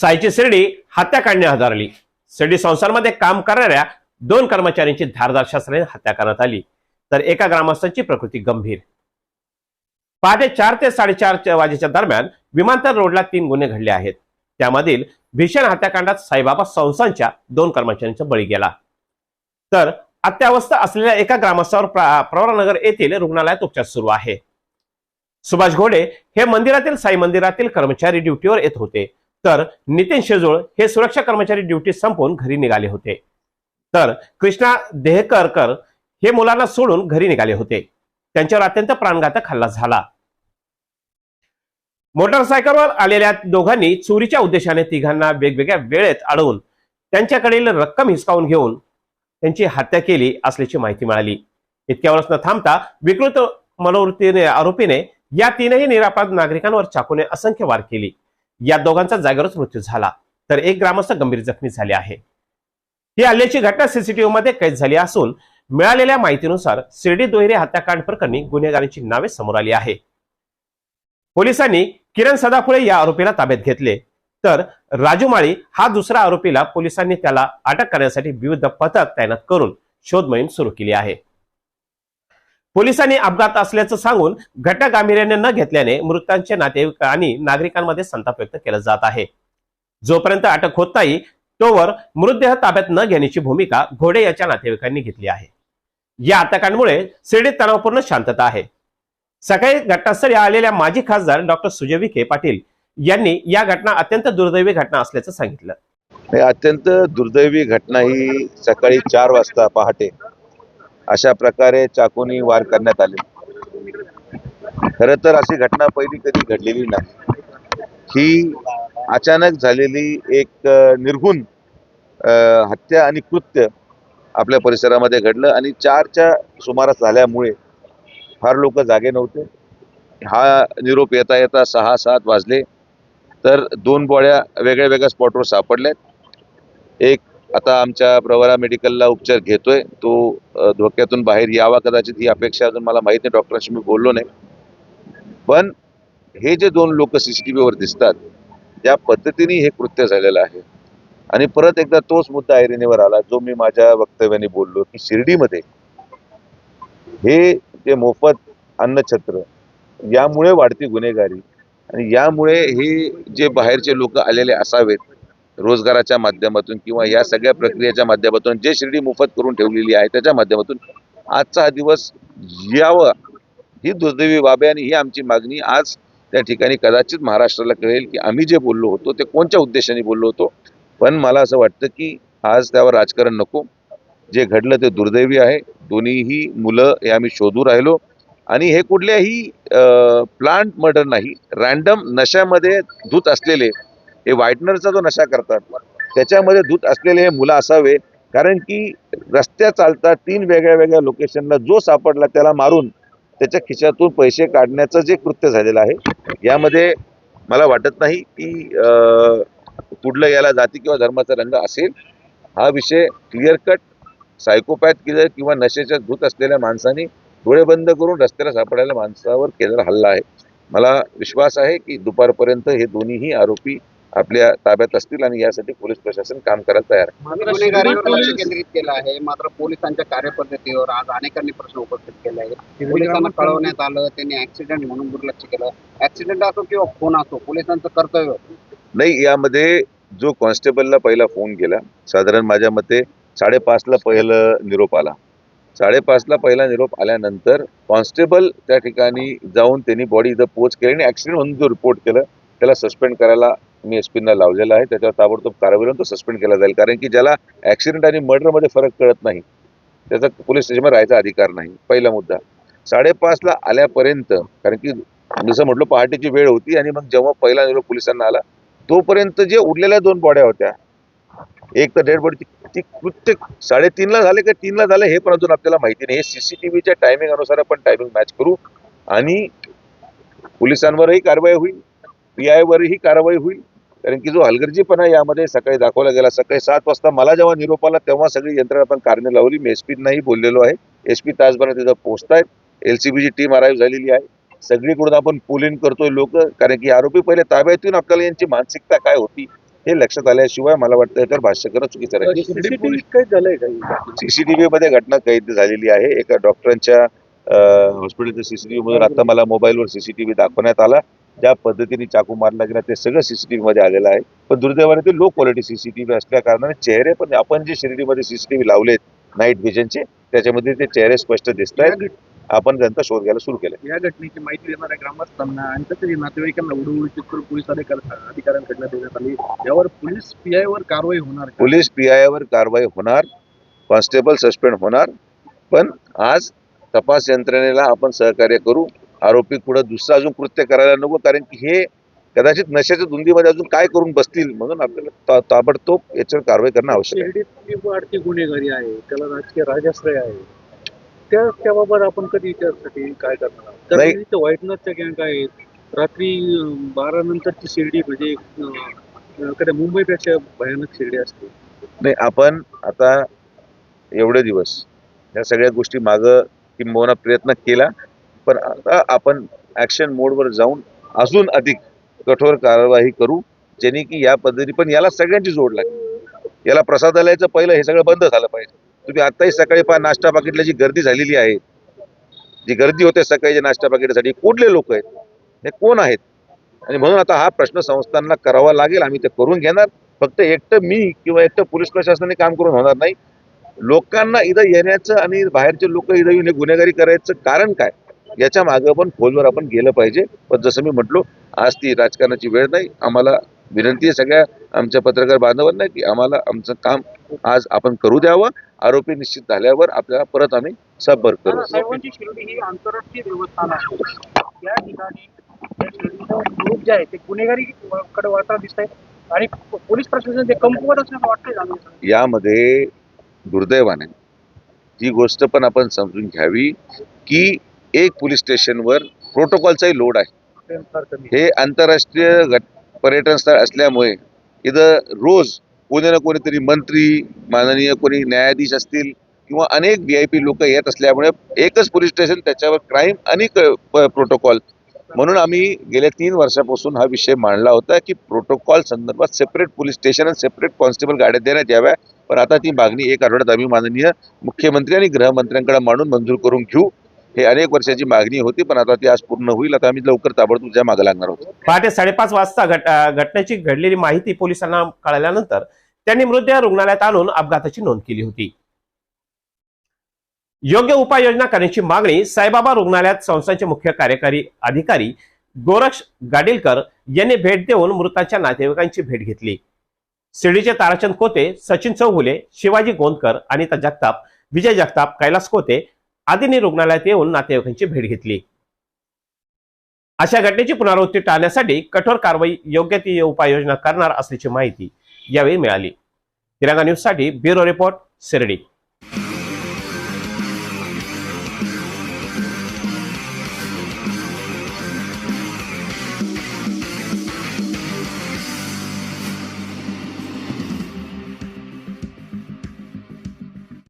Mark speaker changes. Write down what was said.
Speaker 1: सायची शिर्डी हत्या काढणे हजारली शिर्डी संसारमध्ये काम करणाऱ्या दोन कर्मचाऱ्यांची धारदार शस्त्राने हत्या करण्यात आली. तर एका ग्रामस्थांची प्रकृती गंभीर. पहाटे चार ते साडेचार वाजेच्या दरम्यान विमानतळ रोडला तीन गुन्हे घडले आहेत. त्यामधील भीषण हत्याकांडात साईबाबा संस्थांच्या दोन कर्मचाऱ्यांचा बळी गेला. तर अत्यावस्था असलेल्या एका ग्रामस्थावर प्रवरानगर येथील रुग्णालयात उपचार सुरू आहे. सुभाष घोडे हे मंदिरातील साई मंदिरातील कर्मचारी ड्युटीवर येत होते. तर नितीन शेजूळ हे सुरक्षा कर्मचारी ड्युटी संपवून घरी निघाले होते. तर कृष्णा देहकरकर हे मुलांना सोडून घरी निघाले होते. त्यांच्यावर अत्यंत प्राणघातक हल्ला झाला. मोटरसायकलवर आलेल्या दोघांनी चोरीच्या उद्देशाने तिघांना वेगवेगळ्या वेळेत अडवून त्यांच्याकडील रक्कम हिसकावून घेऊन त्यांची हत्या केली असल्याची माहिती मिळाली. इतक्यावरच न थांबता विकृत मनोवृत्तीने आरोपीने या तीनही निरापराध नागरिकांवर चाकूने असंख्य वार केली. या दोघांचा जागेवरच मृत्यू झाला. तर एक ग्रामस्थ गंभीर जखमी झाले आहे. ही हल्ल्याची घटना सीसीटीव्ही मध्ये कैद झाली असून मिळालेल्या माहितीनुसार शिर्डी दोहेरे हत्याकांड प्रकरणी गुन्हेगारांची नावे समोर आली आहे. पोलिसांनी किरण सदाफुळे या आरोपीला ताब्यात घेतले. तर राजू माळी हा दुसरा आरोपीला पोलिसांनी त्याला अटक करण्यासाठी विविध पथक तैनात करून शोध मोहीम सुरू केली आहे. पोलिसांनी अपघात असल्याचं सांगून घटना गांभीर्याने न घेतल्याने मृतांचे नातेवाईक आणि नागरिकांमध्ये संताप व्यक्त केला जात आहे. जोपर्यंत अटक होत नाही तोवर मृतदेह ताब्यात न घेण्याची भूमिका घोडे याच्या नातेवाईकांनी घेतली आहे. या अटकांमुळे शिर्डीत तणावपूर्ण शांतता आहे. सकाळी घटनास्थळी आलेल्या माजी खासदार डॉक्टर सुजय विखे पाटील यांनी या घटना अत्यंत दुर्दैवी घटना असल्याचं सांगितलं.
Speaker 2: अत्यंत दुर्दैवी घटना ही सकाळी चार वाजता पहाटे अशा प्रकारे चाकूनी वार करण्यात आले. खर तर अशी घटना पहिली कधी घडलेली नाही. ही अचानक झालेली एक निर्घुन हत्या आणि कृत्य आपल्या परिसरामध्ये घडलं आणि चारच्या सुमारास झाल्यामुळे फार लोक जागे नव्हते. हा निरोप येता येता सहा सात वाजले. तर दोन बोळ्या वेगळ्या वेगळ्या स्पॉटवर सापडल्यात. एक आता आमच्या प्रवरा मेडिकलला उपचार घेतोय. तो धोक्यातून बाहेर यावा कदाचित ही अपेक्षा अजून मला माहीत नाही. डॉक्टरांशी मी बोललो नाही. पण हे जे दोन लोक सीसीटीव्हीवर दिसतात त्या पद्धतीने हे कृत्य झालेलं आहे. आणि परत एकदा तोच मुद्दा ऐरणीवर आला जो मी माझ्या वक्तव्याने बोललो की शिर्डीमध्ये हे जे मोफत अन्नछत्र यामुळे वाढती गुन्हेगारी आणि यामुळे हे जे बाहेरचे लोक आलेले असावेत रोजगाराच्या माध्यमातून किंवा या सगळ्या प्रक्रियेच्या माध्यमातून जे शिर्डी मोफत करून ठेवलेली आहे त्याच्या माध्यमातून आजचा हा दिवस यावं ही दुर्दैवी बाब आहे आणि ही आमची मागणी आज त्या ठिकाणी कदाचित महाराष्ट्राला कळेल की आम्ही जे बोललो होतो ते कोणत्या उद्देशाने बोललो होतो. पण मला असं वाटतं की आज त्यावर राजकारण नको. जे घडलं ते दुर्दैवी आहे. दोन्हीही मुलं हे आम्ही शोधू राहिलो. आणि हे कुठल्याही प्लांट मर्डर नाही रॅन्डम नशामध्ये धूत असलेले हे व्हाईटनरचा जो नशा करतात त्याच्यामध्ये धूत असलेले हे मुलं असावे. कारण की रस्त्या चालता तीन वेगळ्या वेगळ्या लोकेशनला जो सापडला त्याला मारून त्याच्या खिशातून पैसे काढण्याचं जे कृत्य झालेलं आहे यामध्ये मला वाटत नाही की कुठलं याला जाती किंवा धर्माचा रंग असेल. हा विषय क्लिअर कट सायकोपॅथ किलर किंवा नशेच्या धूत असलेल्या माणसाने डोळे बंद करून रस्त्याला सापडायला माणसावर केलेला हल्ला आहे. मला विश्वास आहे की दुपारपर्यंत हे दोन्हीही आरोपी आपल्या ताब्यात असतील आणि यासाठी पोलीस प्रशासन काम करायला तयार आहे.
Speaker 3: केंद्रित केलं आहे. मात्र पोलिसांच्या कार्यपद्धतीवर आज अनेकांनी प्रश्न उपस्थित केले आहेत. पोलिसांना कळवण्यात आलं त्यांनी ऍक्सिडेंट म्हणून दुर्लक्ष केलं. ऍक्सिडेंट असो किंवा फोन असो पोलिसांचं कर्तव्य
Speaker 2: नाही यामध्ये जो कॉन्स्टेबलला पहिला फोन केला साधारण माझ्या मते साडेपाचला पहिलं निरोप आला. साडेपाचला पहिला निरोप आल्यानंतर कॉन्स्टेबल त्या ठिकाणी जाऊन त्यांनी बॉडी इथं पोच केली आणि ॲक्सिडेंट म्हणून जो रिपोर्ट केलं त्याला सस्पेंड करायला मी एस लावलेला आहे. त्याच्यावर ताबडतोब कारवाई होऊन तो सस्पेंड केला जाईल. कारण की ज्याला ॲक्सिडेंट आणि मर्डरमध्ये फरक कळत नाही त्याचा पोलीस स्टेशनमध्ये राहायचा अधिकार नाही. पहिला मुद्दा. साडेपाचला आल्यापर्यंत कारण की जसं म्हटलं पहाटेची वेळ होती आणि मग जेव्हा पहिला निरोप पोलिसांना आला तोपर्यंत जे उरलेल्या दोन बॉड्या होत्या एक तर डेड बॉडी ती कृत्य साडेतीनला झाले का तीनला झाले हे पण अजून आपल्याला माहिती नाही. हे सीसीटीव्हीच्या टायमिंग अनुसार आपण टायमिंग मॅच करू आणि पोलिसांवरही कारवाई होईल पी आयवरही कारवाई होईल. कारण की जो हलगर्जीपणा यामध्ये सकाळी दाखवला गेला सकाळी सात वाजता मला जेव्हा निरोप आला तेव्हा सगळी यंत्रणा आपण कारणे लावली. मी एस पीनाही बोललेलो आहे. एस पी तासभरात तिथं पोहोचतायत. एल सी बीची टीम अराईव्ह झालेली आहे. सगळीकडून आपण पोलिंग करतोय लोक. कारण की आरोपी पहिले ताब्यात येऊन आपल्याला यांची मानसिकता काय होती हे लक्षात आल्याशिवाय मला वाटतं याच्यावर भाष्य करणं चुकीचं राहील.
Speaker 4: सीसीटीव्ही काय झालंय काही
Speaker 2: सीसीटीव्ही मध्ये घटना कैद झालेली आहे. एका डॉक्टरांच्या हॉस्पिटलच्या सीसीटीव्ही मधून आता मला मोबाईलवर सीसीटीव्ही दाखवण्यात आला. ज्या पद्धतीने चाकू मारला गेला ते सगळं सीसीटीव्ही मध्ये आलेलं आहे. पण दुर्दैवाने ते लो क्वालिटी सीसीटीव्ही असल्या कारणाने चेहरे पण आपण जे शिर्डीमध्ये सीसीटीव्ही लावलेत नाईट व्हिजनचे त्याच्यामध्ये ते चेहरे स्पष्ट दिसत आहेत आपण त्यांचा शोध घ्यायला सुरू केला
Speaker 4: या घटनेची माहिती देणाऱ्या ग्रामस्थांना आणि तसेच नातेवाईकांना उडवून पोलीस अधिकाऱ्यांकडनं देण्यात आली. यावर पोलीस पीआय वर कारवाई होणार?
Speaker 2: पोलीस पी वर कारवाई होणार कॉन्स्टेबल सस्पेंड होणार. पण आज तपास यंत्रणेला आपण सहकार्य करू. आरोपी पुढे दुसरं अजून कृत्य करायला नको कारण की हे कदाचित नशेच्या धुंदीमध्ये अजून काय करून बसतील म्हणून आपल्याला ताबडतोब याच्यावर कारवाई करणं आवश्यक आहे.
Speaker 4: वाढती गुन्हेगारी आहे त्याला राजकीय राजाश्रय आहे. त्या त्याबाबत आपण कधी त्यासाठी काय करणार. इथं व्हाईटनरच्या गँग आहेत रात्री बारा नंतरची शिर्डी म्हणजे कधी मुंबईपेक्षा भयानक शिर्डी असते.
Speaker 2: नाही आपण आता एवढे दिवस या सगळ्या गोष्टी मागं किंबहुना प्रयत्न केला. पण आता आपण ऍक्शन मोडवर जाऊन अजून अधिक कठोर कारवाई करू जेणे की या पद्धती पण याला सगळ्यांची जोड लागेल. याला प्रसादालयाचं पहिलं हे सगळं बंद झालं पाहिजे. तुम्ही आत्ताही सकाळी पहा नाश्ता पाकिटला जी गर्दी झालेली आहे जी गर्दी होते सकाळी नाश्ता पाकिटासाठी कुठले लोक आहेत? हे कोण आहेत? आणि म्हणून आता हा प्रश्न संस्थांना करावा लागेल आम्ही ते करून घेणार. फक्त एकटं मी किंवा एकटं पोलीस प्रशासनाने काम करून होणार नाही. लोकांना इथं येण्याचं आणि बाहेरचे लोक इथं येऊन हे गुन्हेगारी करायचं कारण काय? याच्या मागं पण खोलवर आपण गेलं पाहिजे. पण जसं मी म्हटलो आज ती राजकारणाची वेळ नाही. आम्हाला विनंती आहे सगळ्या आमच्या पत्रकार बांधवांना की आम्हाला आमचं काम आज आपण करू द्यावं. आरोपी निश्चित झाल्यावर आपल्याला परत आम्ही सबबर करू.
Speaker 4: आंतरराष्ट्रीय देवस्थान आहे. या ठिकाणी ग्रुप जे आहे ते दिसत आहेत आणि पोलीस प्रशासन ते कमकुवत असल्याचं वाटतंय जाणून
Speaker 2: यामध्ये दुर्दैवाने ही गोष्ट पण आपण समजून घ्यावी की एक पोलीस स्टेशनवर प्रोटोकॉलचाही लोड आहे. हे आंतरराष्ट्रीय पर्यटन स्थळ असल्यामुळे इथं रोज कोणी ना कोणीतरी मंत्री माननीय कोणी न्यायाधीश असतील किंवा अनेक व्ही आय पी लोक येत असल्यामुळे एकच पोलीस स्टेशन त्याच्यावर क्राईम आणि प्रोटोकॉल म्हणून आम्ही गेल्या तीन वर्षापासून हा विषय मांडला होता की प्रोटोकॉल संदर्भात सेपरेट पोलीस स्टेशन आणि सेपरेट कॉन्स्टेबल गाड्या देण्यात याव्या. पण आता ती मागणी एक आठवड्यात आम्ही माननीय मुख्यमंत्री आणि गृहमंत्र्यांकडे मांडून मंजूर करून घेऊ. हे अनेक वर्षाची मागणी होती पण आता ती आज पूर्ण होईल. आता आम्ही लवकर ताबडतोब त्या मागे लागणार होतो
Speaker 1: पहाटे साडेपाच वाजता घट घटनेची घडलेली माहिती पोलिसांना कळल्यानंतर त्यांनी मृतदेह रुग्णालयात आणून अपघाताची नोंद केली होती. योग्य उपाययोजना करण्याची मागणी साईबाबा रुग्णालयात संस्थांचे मुख्य कार्यकारी अधिकारी गोरक्ष गाडीलकर यांनी भेट देऊन मृतांच्या नातेवाईकांची भेट घेतली. शिर्डीचे ताराचंद कोते सचिन चौगुले शिवाजी गोंदकर अनिता जगताप विजय जगताप कैलास कोते आदींनी रुग्णालयात येऊन नातेवाईकांची भेट घेतली. अशा घटनेची पुनरावृत्ती टाळण्यासाठी कठोर कारवाई योग्य ती उपाययोजना करणार असल्याची माहिती यावेळी मिळाली. तिरंगा न्यूजसाठी ब्युरो रिपोर्ट शिर्डी.